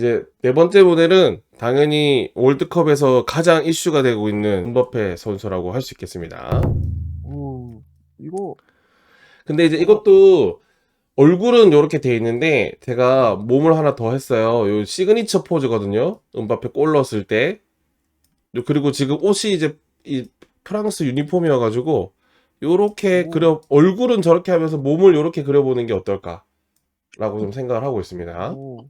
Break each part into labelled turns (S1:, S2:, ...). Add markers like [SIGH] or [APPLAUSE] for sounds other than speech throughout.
S1: 이제 네 번째 모델은 당연히 월드컵에서 가장 이슈가 되고 있는 음바페 선수라고 할 수 있겠습니다.
S2: 오, 이거
S1: 근데 이제 이것도 얼굴은 이렇게 돼 있는데 제가 몸을 하나 더 했어요. 요 시그니처 포즈거든요. 음바페 골 넣었을 때. 요- 그리고 지금 옷이 이제 이 프랑스 유니폼이어 가지고 요렇게
S2: 오.
S1: 그려 얼굴은 저렇게 하면서 몸을 요렇게 그려보는 게 어떨까라고 좀 생각을 하고 있습니다.
S2: 오,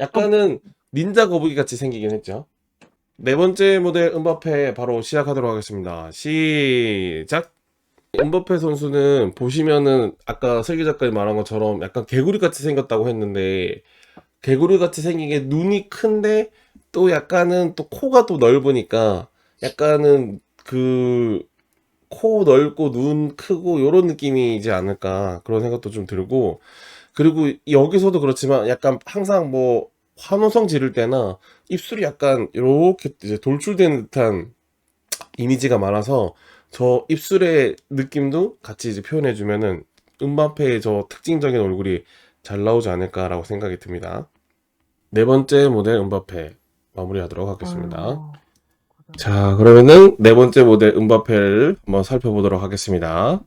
S1: 약간은 닌자 거북이 같이 생기긴 했죠. 네 번째 모델 음바페 바로 시작하도록 하겠습니다. 시작. 음바페 선수는 보시면은 아까 설기 작가님 말한 것처럼 약간 개구리 같이 생겼다고 했는데 개구리 같이 생긴 게 눈이 큰데 또 약간은 또 코가 또 넓으니까 약간은 그 코 넓고 눈 크고 요런 느낌이지 않을까 그런 생각도 좀 들고 그리고 여기서도 그렇지만 약간 항상 뭐 환호성 지를 때나 입술이 약간 이렇게 이제 돌출되는 듯한 이미지가 많아서 저 입술의 느낌도 같이 이제 표현해 주면은 음바페의 저 특징적인 얼굴이 잘 나오지 않을까라고 생각이 듭니다. 네 번째 모델 음바페 마무리하도록 하겠습니다. 자, 그러면은 네 번째 모델 음바페를 한번 살펴보도록 하겠습니다.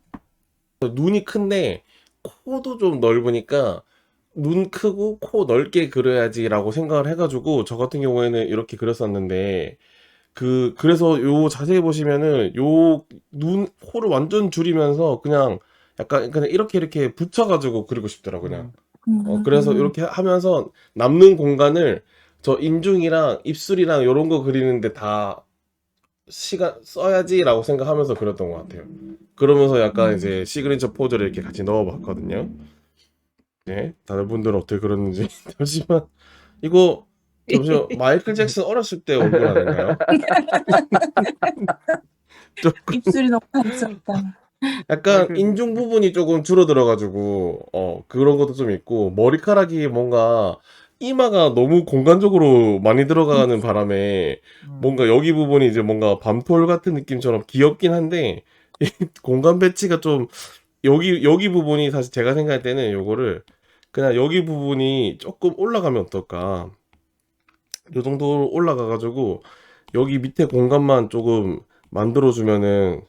S1: 눈이 큰데 코도 좀 넓으니까 눈 크고 코 넓게 그려야지라고 생각을 해가지고 저 같은 경우에는 이렇게 그렸었는데 그 그래서 요 자세히 보시면은 요 눈 코를 완전 줄이면서 그냥 약간 그냥 이렇게 이렇게 붙여가지고 그리고 싶더라고 그냥. 어, 그래서 이렇게 하면서 남는 공간을 저 인중이랑 입술이랑 이런 거 그리는데 다 시간 써야지라고 생각하면서 그렸던 것 같아요. 그러면서 약간
S3: 음.
S1: 이제 시그니처 포즈를 이렇게 같이 넣어봤거든요. 네, 다른 분들은 어떻게 그렸는지 [LAUGHS] 잠시만 이거 잠시만 [LAUGHS] 마이클 잭슨 어렸을 때 얼굴 아닌가요? [LAUGHS] 조금
S3: 입술이 너무 단순했다.
S1: 약간
S2: 그-
S1: 인중 부분이 조금 줄어들어가지고 어 그런 것도 좀 있고 머리카락이 뭔가 이마가 너무 공간적으로 많이 들어가는 바람에
S2: 음,
S1: 뭔가 여기 부분이 이제 뭔가 밤톨 같은 느낌처럼 귀엽긴 한데 이 [LAUGHS] 공간 배치가 좀 여기 여기 부분이 사실 제가 생각할 때는 요거를 그냥 여기 부분이 조금 올라가면 어떨까. 요 정도 올라가 가지고 여기 밑에 공간만 조금 만들어 주면은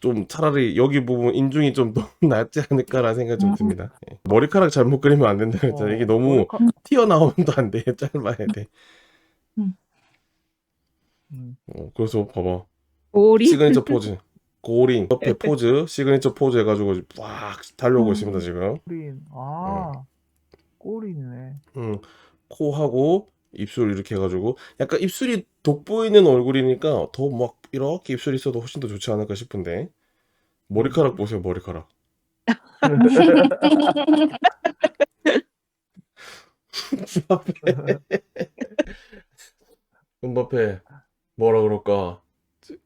S1: 좀 차라리 여기 부분 인중이 좀더 [LAUGHS] 낫지 않을까라는 생각이 좀 듭니다. 예. 머리카락 잘못 그리면 안 된다 그랬잖아요. 이게 너무
S2: 머리카-
S1: 튀어나오면 안 돼. [LAUGHS] 짧아야 돼.
S2: 음,
S1: 어, 그래서 봐봐.
S3: 오리.
S1: 시그니처 포즈. 고린 옆에 포즈 시그니처 포즈 해가지고 막 달려오고
S3: 음.
S1: 있습니다 지금
S2: 꼬린, 아, 꼬린이네.
S1: 음, 코하고 입술 이렇게 해가지고 약간 입술이 돋보이는 얼굴이니까 더 막 이렇게 입술이 있어도 훨씬 더 좋지 않을까 싶은데. 머리카락 보세요 머리카락. [LAUGHS] 음바페 뭐라 그럴까?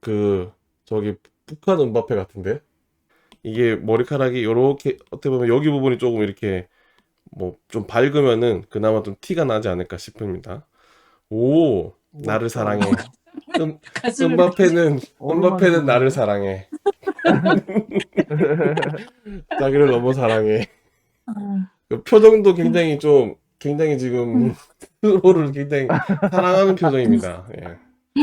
S1: 그 저기 북한 음바페 같은데? 이게 머리카락이 요렇게 어떻게 보면 여기 부분이 조금 이렇게 뭐 좀 밝으면은 그나마 좀 티가 나지 않을까 싶습니다. 오 나를 사랑해. 음,
S3: 가슴을
S1: 음바페는 [LAUGHS] 음바페는 나를 사랑해. [LAUGHS] 자기를 너무 사랑해.
S3: 아,
S1: 그 표정도 굉장히 좀 굉장히 지금 [LAUGHS] 스스로를 굉장히 사랑하는 표정입니다. 예.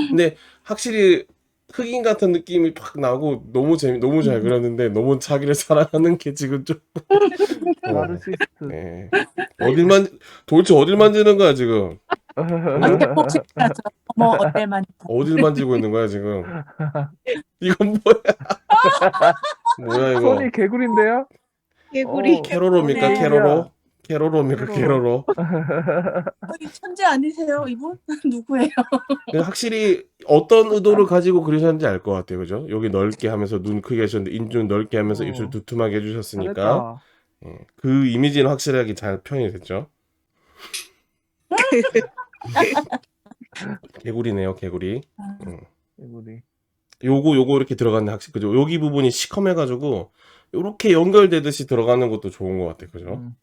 S1: 근데 확실히 흑인 같은 느낌이 팍 나고 너무 재미 너무 잘 그렸는데 너무 자기를 [LAUGHS] 사랑하는 게 지금 좀 어,
S2: 나르시스트.
S1: 예. 어딜 만 도대체 어딜 만지는 거야 지금?
S3: 하죠. 어머 어때만.
S1: 어딜 만지고 있는 거야 지금? 이건 뭐야? [LAUGHS] 뭐야 이거?
S2: 손이 개구리인데요?
S3: 개구리.
S2: 어,
S1: 캐로로입니까
S3: 네.
S1: 캐로로? 캐로로입니까
S2: 캐로로.
S1: 캐로로?
S3: 여기 천재 아니세요 이분? [LAUGHS] 누구예요?
S1: 근데 확실히 어떤 의도를 가지고 그리셨는지 알 것 같아요, 그죠? 여기 넓게 하면서 눈 크게 하셨는데 인중 넓게 하면서
S2: 어.
S1: 입술 두툼하게 해주셨으니까
S2: 잘했다.
S1: 예, 그 이미지는 확실하게 잘 표현이 됐죠. [LAUGHS] 개구리네요, 개구리.
S3: 아,
S2: 개구리.
S1: 요거 요거 이렇게 들어가는 확실히 그죠? 여기 부분이 시커매가지고 요렇게 연결되듯이 들어가는 것도 좋은 것 같아요, 그죠?
S2: 음,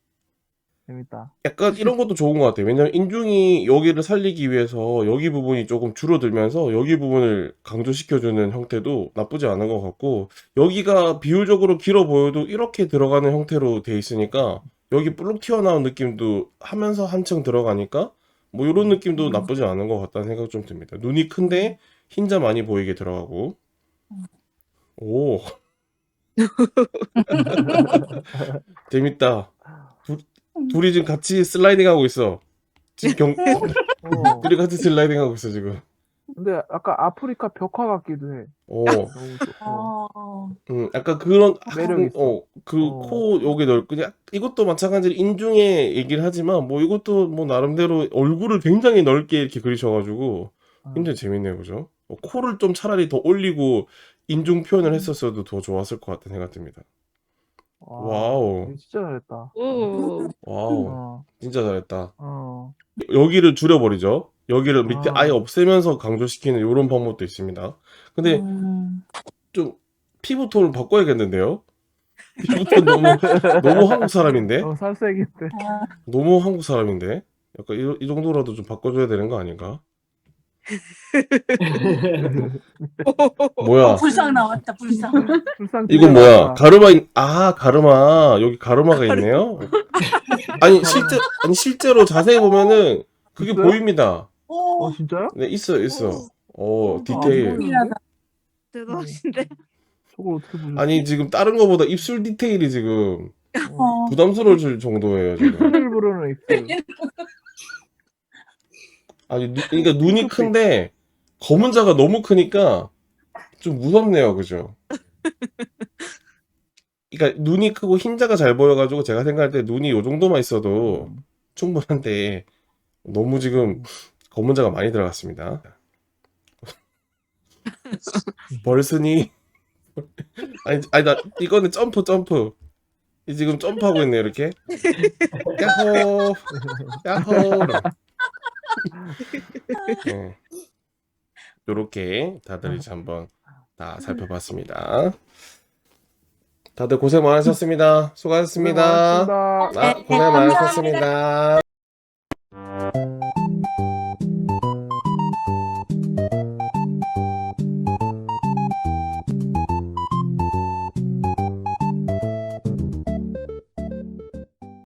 S2: 재밌다.
S1: 약간 이런 것도 좋은 것 같아요. 왜냐면 인중이 여기를 살리기 위해서 여기 부분이 조금 줄어들면서 여기 부분을 강조시켜주는 형태도 나쁘지 않은 것 같고 여기가 비율적으로 길어 보여도 이렇게 들어가는 형태로 돼 있으니까 여기 볼록 튀어나온 느낌도 하면서 한층 들어가니까 뭐 이런 느낌도
S3: 음.
S1: 나쁘지 않은 것 같다는 생각 좀 듭니다. 눈이 큰데 흰자 많이 보이게 들어가고. 오. [LAUGHS] 재밌다. 둘, 둘이 지금 같이 슬라이딩 하고 있어. 지금 경,
S2: 어.
S1: 둘이 같이 슬라이딩 하고 있어, 지금.
S2: 근데 아까 아프리카 벽화 같기도 해.
S1: 오.
S2: 너무 좋고.
S3: 어.
S1: 음, 약간 그런
S2: 매력 있어.
S1: 어, 그
S2: 어.
S1: 코 여기 넓 그냥 이것도 마찬가지로 인중에 얘기를 하지만 뭐 이것도 뭐 나름대로 얼굴을 굉장히 넓게 이렇게 그리셔가지고
S2: 어.
S1: 굉장히 재밌네요, 그죠? 어, 코를 좀 차라리 더 올리고 인중 표현을 했었어도 더 좋았을 것 같다는 생각 듭니다.
S2: 와,
S1: 와우,
S2: 진짜 잘했다.
S4: 오.
S1: 와우,
S2: 어.
S1: 진짜 잘했다.
S2: 어.
S1: 여기를 줄여버리죠. 여기를 밑에
S2: 아.
S1: 아예 없애면서 강조시키는 이런 방법도 있습니다. 근데
S3: 음.
S1: 좀 피부톤을 바꿔야겠는데요? 피부톤 너무 너무 [LAUGHS] 한국 사람인데?
S2: 어, 살색인데.
S3: 아,
S1: 너무 한국 사람인데? 약간 이, 이 정도라도 좀 바꿔줘야 되는 거 아닌가? 뭐야?
S3: 불상 나왔다 불상.
S2: 불상
S1: 이건 뭐야? 가르마 있... 아 가르마 여기 가르마가 있네요. 아니 실제 아니 실제로 자세히 보면은 그게
S2: 있어요?
S1: 보입니다.
S3: 오.
S2: 어 진짜요?
S1: 네 있어 있어. 어
S2: 아,
S1: 디테일.
S3: 신기하다.
S4: 대단하신데.
S2: 저걸 어떻게?
S1: 아니 지금 다른 거보다 입술 디테일이 지금
S3: 어.
S1: 부담스러울 정도예요 지금.
S2: 손을 부르는 입술.
S1: 아니 누, 그러니까 눈이 큰데 검은 자가 너무 크니까 좀 무섭네요, 그죠? 그러니까 눈이 크고 흰 자가 잘 보여가지고 제가 생각할 때 눈이 요 정도만 있어도 충분한데 너무 지금 검은 자가 많이 들어갔습니다. [LAUGHS] 벌슨이 아니 아니 나 이거는 점프 점프. 이 지금 점프하고 있네 이렇게. 야호! 야호 네. 요렇게 다들 이제 한번 다 살펴봤습니다. 다들 고생 많으셨습니다. 수고하셨습니다.
S2: 고생하셨습니다.
S1: 아, 고생 많으셨습니다.